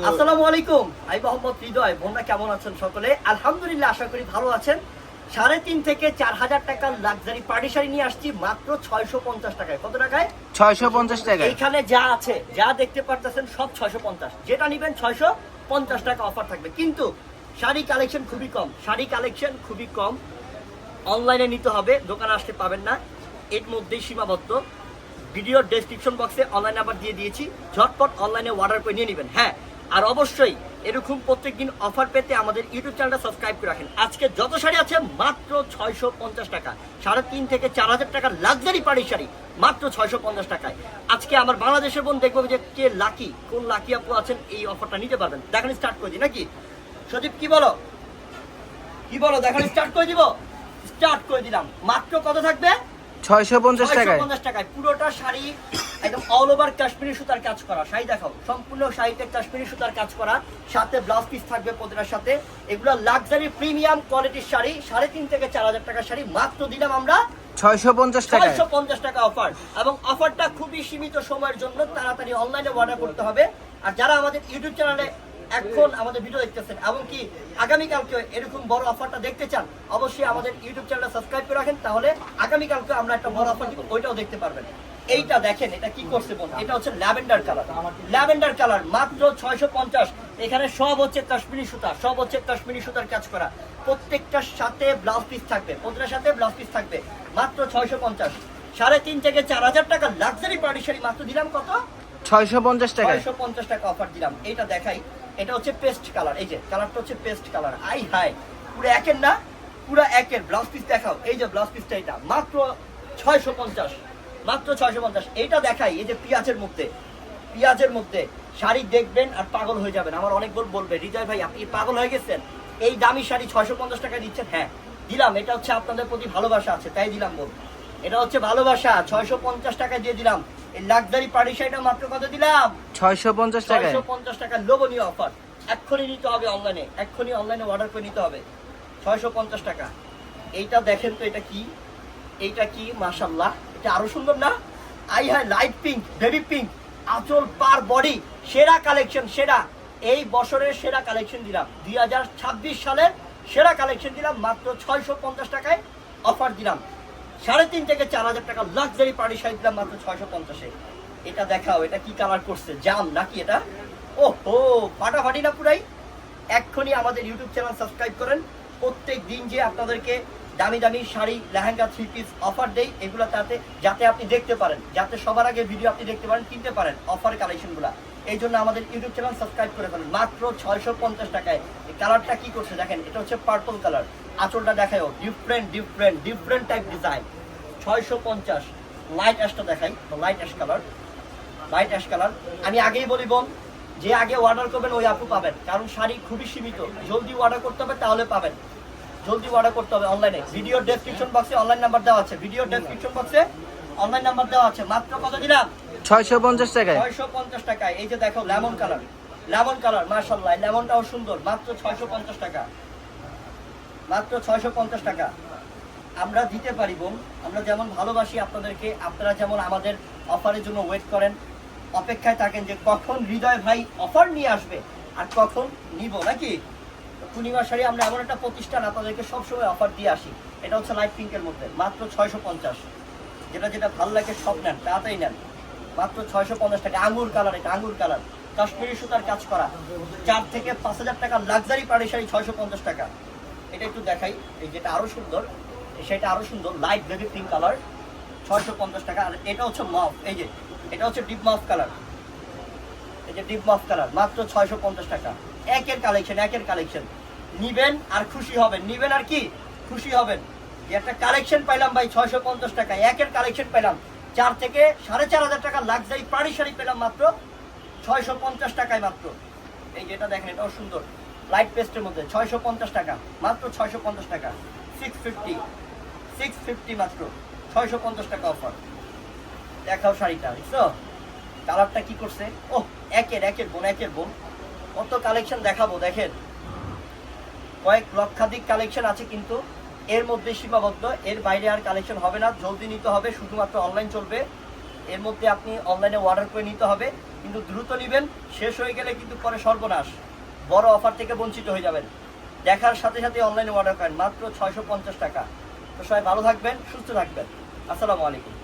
আসসালামু আলাইকুম। আমি মোহাম্মদ হৃদয়। বোনরা কেমন আছেন সকলে? আলহামদুলিল্লাহ আশা করি ভালো আছেন। সাড়ে তিন থেকে চার হাজার টাকার লাক্সারি পার্টি শাড়ি নিয়ে আসছি মাত্র ছয়শো পঞ্চাশ টাকায়। কত টাকায়? ছয়শো পঞ্চাশ টাকায়। এইখানে যা আছে যা দেখতে পারতেছেন সব ছয়শো পঞ্চাশ। যেটা নিবেন ছয়শো পঞ্চাশ টাকা অফার থাকবে। কিন্তু শাড়ি কালেকশন খুবই কম। শাড়ি কালেকশন খুবই কম। অনলাইনে নিতে হবে দোকানে আসতে পাবেন না। এর মধ্যেই সীমাবদ্ধ। ভিডিওর ডেসক্রিপশন বক্সে অনলাইন নাম্বার দিয়ে দিয়েছি। ঝটপট অনলাইনে অর্ডার করে নিয়ে নেবেন। হ্যাঁ আর অবশ্যই এরকম প্রত্যেকদিন অফার পেতে আমাদের ইউটিউব চ্যানেলটা সাবস্ক্রাইব করে রাখেন। আজকে যত শাড়ি আছে মাত্র ছয়শো পঞ্চাশ টাকা। সাড়ে তিন থেকে চার হাজার টাকার লাক্সারি পাড়ি শাড়ি মাত্র ছয়শো পঞ্চাশ টাকায়। আজকে আমার বাংলাদেশের বোন দেখব যে কে লাকি কোন লাকি আপু আছেন এই অফারটা নিতে পারবেন। দেখানি স্টার্ট করে দিই নাকি? সদীপ কি বলো? কি বলো? দেখানি স্টার্ট করে দিব? স্টার্ট করে দিলাম। মাত্র কত থাকবে? ছয়শো পঞ্চাশ টাকায়। 650 টাকায়। পুরোটা শাড়ি একদম অল ওভার কাশ্মীরি সুতার কাজ করা। শাড়ি দেখাও। সম্পূর্ণ শাড়িতে কাশ্মীরি সুতার কাজ করা। সাথে ব্লাউজ পিস থাকবে প্রতিটার সাথে। এগুলো লাক্সারি প্রিমিয়াম কোয়ালিটির শাড়ি। সাড়ে তিন থেকে চার হাজার টাকার শাড়ি। মাত্র দিলাম আমরা ছয়শো পঞ্চাশ টাকায়। ছয়শো পঞ্চাশ টাকা অফার এবং অফারটা খুবই সীমিত সময়ের জন্য তাড়াতাড়ি অনলাইনে অর্ডার করতে হবে। আর যারা আমাদের ইউটিউব চ্যানেলে এখন আমাদের ভিডিও দেখতেছেন এমনকি আগামীকালকে এরকম বড় অফারটা দেখতে চান অবশ্যই আমাদের ইউটিউব চ্যানেলটা সাবস্ক্রাইব করে রাখেন। তাহলে আগামীকালকে আমরা একটা বড় অফার দিব ওইটাও দেখতে পারবেন। এইটা দেখেন এটা কি করছে বোন এটা হচ্ছে ল্যাভেন্ডার কালার। ল্যাভেন্ডার কালার মাত্র ছয়শো পঞ্চাশ। এখানে সব হচ্ছে কাশ্মীরি সুতা সব হচ্ছে কাশ্মীরি সুতার কাজ করা। প্রত্যেকটার সাথে ব্লাউজ পিস থাকবে প্রত্যেকটার সাথে ব্লাউজ পিস থাকবে মাত্র ছয়শো পঞ্চাশ। সাড়ে তিন থেকে চার হাজার টাকা লাক্সারি পার্টি শাড়ি মাত্র দিলাম কত? ছয়শো পঞ্চাশ টাকা ছয়শো পঞ্চাশ টাকা অফার দিলাম। এইটা দেখাই এটা হচ্ছে পেস্ট কালার এই যে কালারটা হচ্ছে পেস্ট কালার আই হাই পুরো একের না? পুরো একের ব্লাউজ পিস দেখাও। এই যে ব্লাউজ পিসটা এটা মাত্র ছয়শো পঞ্চাশ। মাত্র ছয়শো পঞ্চাশ। এইটা দেখাই এই যে পেঁয়াজের মধ্যে পেঁয়াজের মধ্যে শাড়ি দেখবেন আর পাগল হয়ে যাবেন। আমার অনেক বোন বলবে হৃদয় ভাই আপনি পাগল হয়ে গেছেন। এই দামি শাড়ি ছয়শো পঞ্চাশ টাকা দিচ্ছেন? হ্যাঁ দিলাম। এটা হচ্ছে আপনাদের প্রতি ভালোবাসা আছে তাই দিলাম বল। এটা হচ্ছে ভালোবাসা ছয়শো পঞ্চাশ টাকা দিয়ে দিলাম। এই লাক্সারি পার্টি শাড়িটা মাত্র কত দিলাম? ছয়শো পঞ্চাশ টাকায়। ছয়শো পঞ্চাশ টাকার লোভনীয় অফার এক্ষুনি নিতে হবে অনলাইনে এক্ষুনি অনলাইনে অর্ডার করে নিতে হবে। ছয়শো পঞ্চাশ টাকা। এইটা দেখেন তো এটা কি? এইটা কি? মাশাল্লাহ এটা আরও সুন্দর না? আই হ্যাঁ লাইট পিঙ্ক, বেবি পিঙ্ক, আঁচল পার বডি, সেরা কালেকশন, সেরা। এই বছরের সেরা কালেকশন দিলাম। দুই হাজার ছাব্বিশ সালের সেরা কালেকশন দিলাম, মাত্র ছয়শো পঞ্চাশ টাকায় অফার দিলাম। সাড়ে তিন থেকে চার হাজার টাকা লাক্সারি পার্টি শাড়ি দিলাম, মাত্র ছয়শো পঞ্চাশে। এটা দেখাও, এটা কি কালার করছে? জাম নাকি এটা? ও হো ফাটাফাটি না পুরাই? এক্ষুনি আমাদের ইউটিউব চ্যানেল সাবস্ক্রাইব করেন। প্রত্যেক দিন যে আপনাদেরকে দামি দামি sari, lehenga three piece offer দেই, এগুলো তাতে যাতে আপনি দেখতে পারেন, যাতে সবার আগে ভিডিও আপনি দেখতে পারেন, কিনতে পারেন অফার কালেকশনগুলো এই জন্য আমাদের ইউটিউব চ্যানেল সাবস্ক্রাইব করে ফেলেন। মাত্র ছয়শো পঞ্চাশ টাকায় এই কালারটা কি করছে দেখেন, এটা হচ্ছে পার্পল কালার আঁচলটা দেখায়ও different different different type design ছয়শো পঞ্চাশ লাইট অ্যাশটা দেখাই light ash colour light ash colour আমি আগেই বলি বোন, যে আগে অর্ডার করবেন, ওই আপু পাবেন। কারণ শাড়ি খুবই সীমিত। জলদি অর্ডার করতে হবে, তাহলে পাবেন। জলদি অর্ডার করতে হবে অনলাইনে ভিডিও ডেসক্রিপশন বক্সে অনলাইন নাম্বার দেওয়া আছে। ভিডিও ডেসক্রিপশন বক্সে অনলাইন নাম্বার দেওয়া আছে। মাত্র কত দিলাম? ছয়শো পঞ্চাশ টাকায়। ছয়শো পঞ্চাশ টাকায়। এই যে দেখো লেমন কালার লেমন কালার মার্শাল্লাহ লেমনটাও সুন্দর। মাত্র ছয়শো পঞ্চাশ টাকা। মাত্র ছয়শো পঞ্চাশ টাকা। আমরা দিতে পারি বোন। আমরা যেমন ভালোবাসি আপনাদেরকে আপনারা যেমন আমাদের অফারের জন্য ওয়েট করেন অপেক্ষায় থাকেন যে কখন হৃদয় ভাই অফার নিয়ে আসবে আর কখন নিব নাকি? পূর্ণিমা শাড়ি আমরা এমন একটা প্রতিষ্ঠান আপনাদেরকে সবসময় অফার দিয়ে আসি। এটা হচ্ছে লাইট পিঙ্কের মধ্যে। মাত্র ছয়শো পঞ্চাশ। যেটা যেটা ভালো লাগে সব নেন, তাড়াতাড়ি নেন। মাত্র ছয়শো পঞ্চাশ টাকা। আঙ্গুর কালার এটা, আঙ্গুর কালার কাশ্মীরি সুতার কাজ করা। চার থেকে পাঁচ হাজার টাকা লাক্সারি পাড়ি শাড়ি ছয়শো পঞ্চাশ টাকা। এটা একটু দেখাই। এই যেটা আরও সুন্দর, সেটা আরও সুন্দর। লাইট বেবি পিঙ্ক কালার ছয়শো পঞ্চাশ টাকা। আর এটা হচ্ছে মাফ এই যে, এটা হচ্ছে ডিপ মাফ কালার এই যে ডিপ মাফ কালার মাত্র ছয়শো পঞ্চাশ টাকা। একের কালেকশন একের কালেকশন নিবেন আর খুশি হবেন। নিবেন আর কি? খুশি হবেন। একটা কালেকশন পাইলাম ভাই, ছয়শো পঞ্চাশ টাকা একের কালেকশন পেলাম চার থেকে সাড়ে চার হাজার টাকা লাক্সারি পাড়ি শাড়ি পেলাম মাত্র ছয়শো পঞ্চাশ টাকায় মাত্র। এই যেটা দেখেন, এটাও সুন্দর। লাইট পেস্টের মধ্যে ছয়শো পঞ্চাশ টাকা, মাত্র ছয়শো পঞ্চাশ টাকা। সিক্স ফিফটি সিক্স ফিফটি মাত্র, ছয়শো পঞ্চাশ টাকা অফার দেখাও শাড়িটা বুঝছ কালারটা কি করছে? ও একের একের বোন একের বোন। কত কালেকশন দেখাবো, দেখেন। কয়েক লক্ষাধিক কালেকশন আছে কিন্তু এর মধ্যে সীমাবদ্ধ, এর বাইরে আর কালেকশন হবে না, জলদি নিতে হবে, শুধুমাত্র অনলাইন চলবে। এর মধ্যে আপনি অনলাইনে অর্ডার করে নিতে হবে, কিন্তু দ্রুত নেবেন, শেষ হয়ে গেলে কিন্তু পরে সর্বনাশ, বড় অফার থেকে বঞ্চিত হয়ে যাবেন। দেখার সাথে সাথে অনলাইনে অর্ডার করেন, মাত্র ছয়শো পঞ্চাশ টাকা। তো সবাই ভালো থাকবেন, সুস্থ থাকবেন। আসসালামু আলাইকুম।